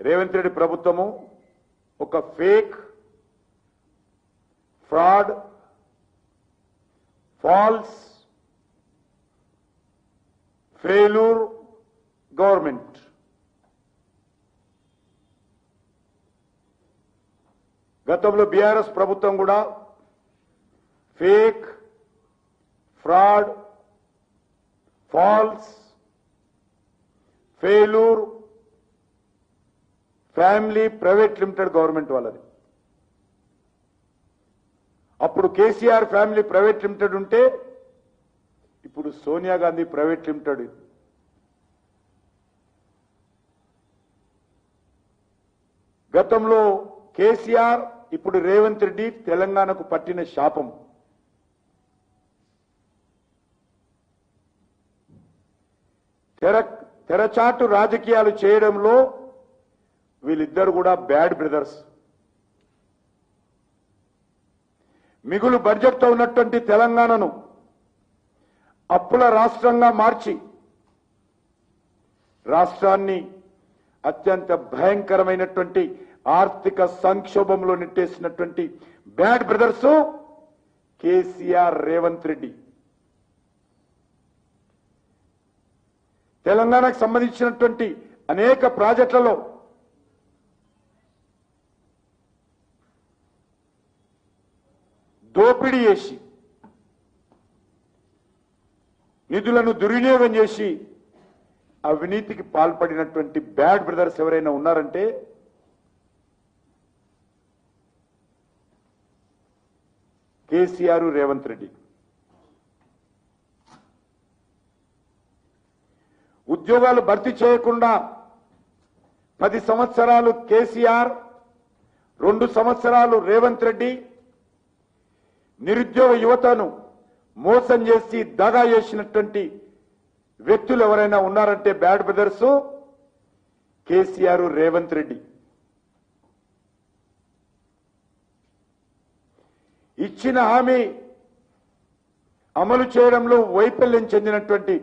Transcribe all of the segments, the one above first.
రేవంత్ రెడ్డి ప్రభుత్వము ఒక fake fraud false failure government. గతంలో బీఆర్ఎస్ ప్రభుత్వం కూడా fake fraud false failure family private limited government వాళ్ళది. అప్పుడు కేసీఆర్ ఫ్యామిలీ ప్రైవేట్ లిమిటెడ్ ఉంటే ఇప్పుడు సోనియా గాంధీ ప్రైవేట్ లిమిటెడ్. గతంలో కేసీఆర్ ఇప్పుడు రేవంత్ రెడ్డి తెలంగాణకు పట్టిన శాపం. తెర తెరచాటు రాజకీయాలు చేయడంలో వీళ్ళిద్దరు కూడా బ్యాడ్ బ్రదర్స్. మిగులు బడ్జెట్తో ఉన్నటువంటి తెలంగాణను అప్పుల రాష్ట్రంగా మార్చి రాష్ట్రాన్ని అత్యంత భయంకరమైనటువంటి ఆర్థిక సంక్షోభంలో నెట్టేసినటువంటి bad brothers KCR Revanth Reddy. తెలంగాణకు సంబంధించినటువంటి అనేక ప్రాజెక్టులలో దోపిడీ చేసి నిధులను దుర్వినియోగం చేసి అవినీతికి పాల్పడినటువంటి బ్యాడ్ బ్రదర్స్ ఎవరైనా ఉన్నారంటే కేసీఆర్ రేవంత్ రెడ్డి. ఉద్యోగాలు భర్తీ చేయకుండా పది సంవత్సరాలు కేసీఆర్ రెండు సంవత్సరాలు రేవంత్ రెడ్డి నిరుద్యోగ యువతను మోసం చేసి దగా చేసినటువంటి వ్యక్తులు ఎవరైనా ఉన్నారంటే bad brothers KCR Revanth Reddy. ఇచ్చిన హామీ అమలు చేయడంలో వైఫల్యం చెందినటువంటి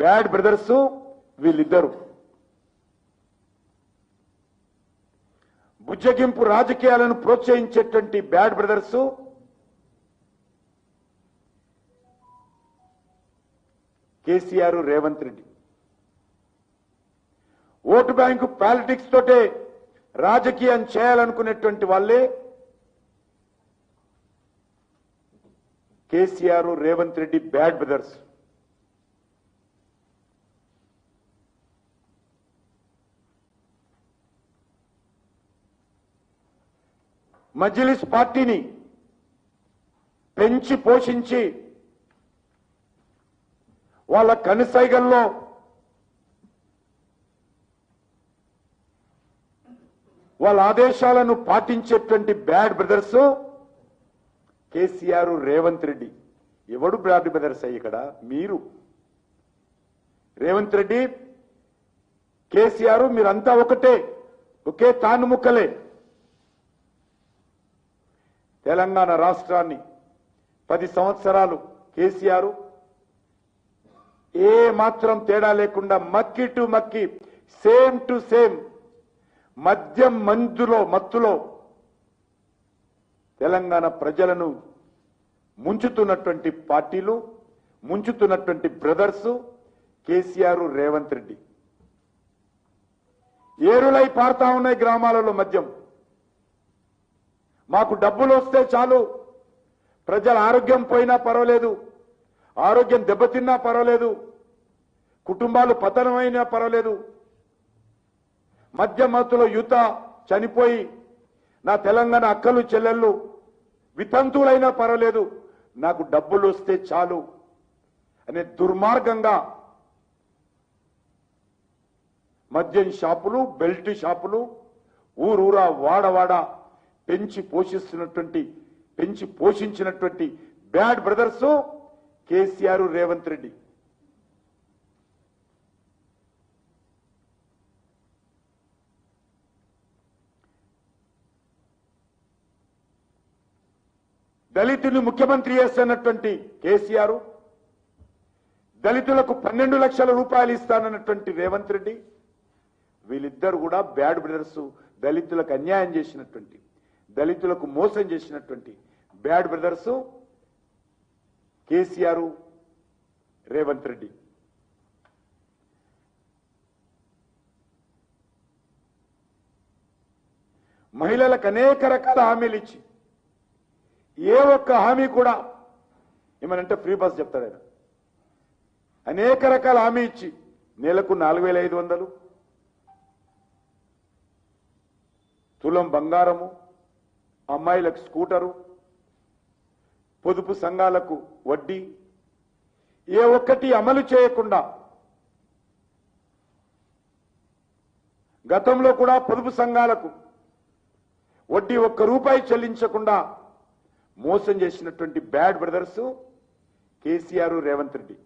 బ్యాడ్ బ్రదర్స్ వీళ్ళిద్దరు. బుజ్జగింపు రాజకీయాలను ప్రోత్సహించేటువంటి bad brothers KCR Revanth Reddy. Vote bank politics తోటే రాజకీయం చేయాలనుకునేటువంటి వాళ్ళే KCR Revanth Reddy bad brothers. Majlis పార్టీని పెంచి పోషించి వాళ్ళ కనుసైగల్లో వాళ్ళ ఆదేశాలను పాటించేటువంటి bad brothers KCR Revanth Reddy. ఎవడు బ్యాడ్ బ్రదర్స్ అయ్యి ఇక్కడ? మీరు. రేవంత్ రెడ్డి కేసీఆర్ మీరంతా ఒకటే. ఒకే తాను ముక్కలే తెలంగాణ రాష్ట్రాన్ని పది సంవత్సరాలు కేసీఆర్ ఏ మాత్రం తేడా లేకుండా మక్కి టు మక్కి సేమ్ టు సేమ్ మద్యం మందులో మత్తులో తెలంగాణ ప్రజలను ముంచుతున్నటువంటి పార్టీలు ముంచుతున్నటువంటి బ్రదర్స్ కేసీఆర్ రేవంత్ రెడ్డి. ఏరులై పారుతా ఉన్నాయి గ్రామాలలో మద్యం. మాకు డబ్బులు వస్తే చాలు. ప్రజల ఆరోగ్యం పోయినా పర్వాలేదు. ఆరోగ్యం దెబ్బతిన్నా పర్వాలేదు. కుటుంబాలు పతనమైనా పర్వాలేదు. మధ్య మత్తులో యుత చనిపోయి నా తెలంగాణ అక్కలు చెల్లెళ్ళు వితంతువులైనా పర్వాలేదు. నాకు డబ్బులు వస్తే చాలు అనే దుర్మార్గంగా మద్యం షాపులు బెల్ట్ షాపులు ఊరూరా వాడవాడ పెంచి పోషిస్తున్నటువంటి పెంచి పోషించినటువంటి bad brothers KCR Revanth Reddy. దళితుని ముఖ్యమంత్రి చేస్తున్నటువంటి కేసీఆర్ దళితులకు పన్నెండు లక్షల రూపాయలు ఇస్తానన్నటువంటి రేవంత్ రెడ్డి వీళ్ళిద్దరు కూడా బ్యాడ్ బ్రదర్స్ దళితులకు అన్యాయం చేసినటువంటి దళితులకు మోసం చేసినటువంటి bad brothers KCR Revanth Reddy. మహిళలకు అనేక రకాల హామీలు ఇచ్చి ఏ ఒక్క హామీ కూడా ఏమనంటే ఫ్రీ బస్ చెప్తాడు ఆయన. అనేక రకాల హామీ ఇచ్చి నెలకు నాలుగు వేల ఐదు వందలు తులం బంగారము అమ్మాయిలకు స్కూటరు పొదుపు సంఘాలకు వడ్డీ. ఏ ఒక్కటి అమలు చేయకుండా గతంలో కూడా పొదుపు సంఘాలకు వడ్డీ ఒక్క రూపాయి చెల్లించకుండా మోసం చేసినటువంటి bad brothers KCR Revanth Reddy.